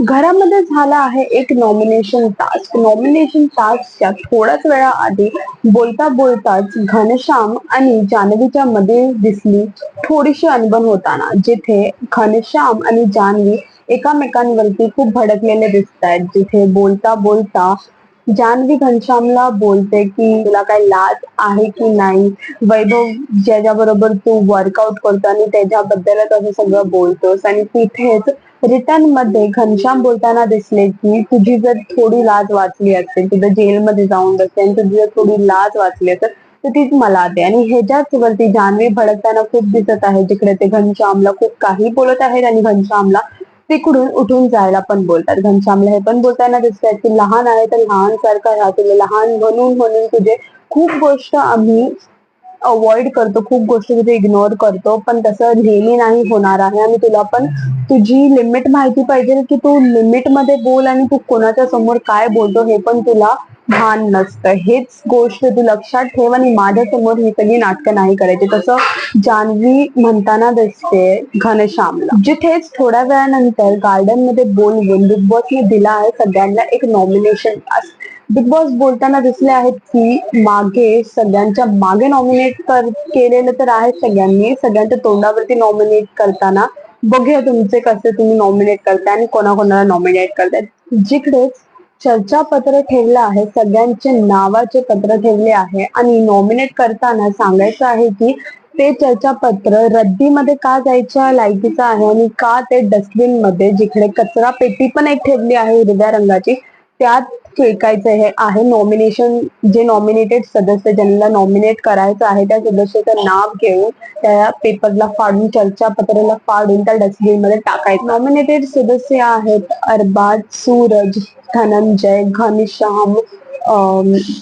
घरामध्ये झाला आहे एक नॉमिनेशन टास्क नॉमिनेशन टास्कच्या थोड्याच वेळा आधी बोलता बोलताच घनश्याम आणि जान्हवीच्या मध्ये दिसली थोडीशी अनबन होताना जिथे घनश्याम आणि जान्हवी एकामेकांवरती खूप भडकलेले दिसत आहेत. जिथे बोलता बोलता जान्हवी घनश्यामला बोलते की तुला काय लाज आहे की नाही? वैभव ज्याच्याबरोबर तू वर्कआउट करतो आणि त्याच्याबद्दलच असं सगळं बोलतोस आणि तिथेच रिटर्नमध्ये घनश्याम बोलताना दिसले की तुझी जर थोडी लाज वाचली असेल तुझं जेलमध्ये जाऊन बसते आणि तुझी जर थोडी लाज वाचली असेल तर तीच मला दे. आणि ह्याच्याच वरती जान्हवी भडकताना खूप दिसत आहे जिकडे ते घनश्यामला खूप काही बोलत आहेत आणि घनश्यामला तिकडून उठून जायला पण बोलतात. घनश्यामला हे पण बोलताना दिसतंय की लहान आहे तर लहान सारखं राहा तुला लहान म्हणून म्हणून तुझे खूप गोष्ट आम्ही अवॉइड करतो खूप गोष्टी तिथे इग्नोर करतो पण तसं नेहमी नाही होणार आहे आणि तुला पण तुझी लिमिट माहिती पाहिजे की तू लिमिटमध्ये बोल आणि तू कोणाच्या समोर काय बोलतो हे पण तुला भान नसतं हेच गोष्ट तू लक्षात ठेव आणि माझ्यासमोर ही सगळी नाटकं नाही करायची तसं जान्हवी म्हणताना दिसते घनश्यामला जिथेच थोड्या वेळानंतर गार्डनमध्ये बोलवून बिग बॉसने दिला आहे सगळ्यांना एक नॉमिनेशन बिग बॉस बोलताना दिसले आहेत की मागे सगळ्यांच्या मागे नॉमिनेट कर केलेलं तर आहे सगळ्यांनी. सगळ्यांच्या तोंडावरती नॉमिनेट करताना बघूया तुमचे कसे तुम्ही नॉमिनेट करताय आणि कोणाकोणाला नॉमिनेट करताय. जिकडेच चर्चा पत्र ठेवलं आहे सगळ्यांचे नावाचे पत्र ठेवले आहे आणि नॉमिनेट करताना सांगायचं आहे की ते चर्चापत्र रद्दीमध्ये का जायच्या लायकीचं आहे आणि का ते डस्टबिनमध्ये जिकडे कचरा पेटी पण एक ठेवली आहे हिरव्या रंगाची. त्यात फेकायचं हे आहे. नॉमिनेशन जे नॉमिनेटेड सदस्य ज्यांना नॉमिनेट करायचं आहे त्या सदस्याचं नाव घेऊन त्या पेपरला फाडून चर्चापत्राला फाडून त्या डस्टबिनमध्ये टाकायचं. नॉमिनेटेड सदस्य आहेत अरबाज सूरज धनंजय घनश्याम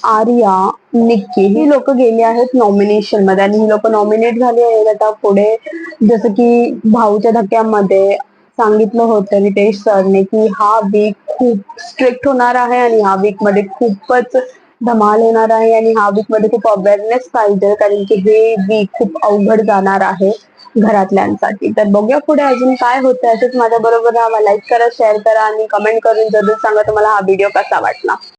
आर्या निक्की. ही लोक गेली आहेत नॉमिनेशनमध्ये. आणि ही लोक नॉमिनेट झाली आहेत आता पुढे. जसं की भाऊच्या धक्क्यामध्ये सांगितलं होतं रितेश सरने की हा वीक खूप स्ट्रिक्ट होणार आहे आणि ह्या वीकमध्ये खूपच धमाल होणार आहे आणि ह्या वीकमध्ये खूप अवेअरनेस पाहिजे कारण की हे वीक खूप अवघड जाणार आहे घरातल्यांसाठी. तर बघूया पुढे अजून काय होतं असंच माझ्या बरोबर राहा लाईक करा शेअर करा आणि कमेंट करून जरूर सांगा तुम्हाला हा व्हिडिओ कसा वाटला.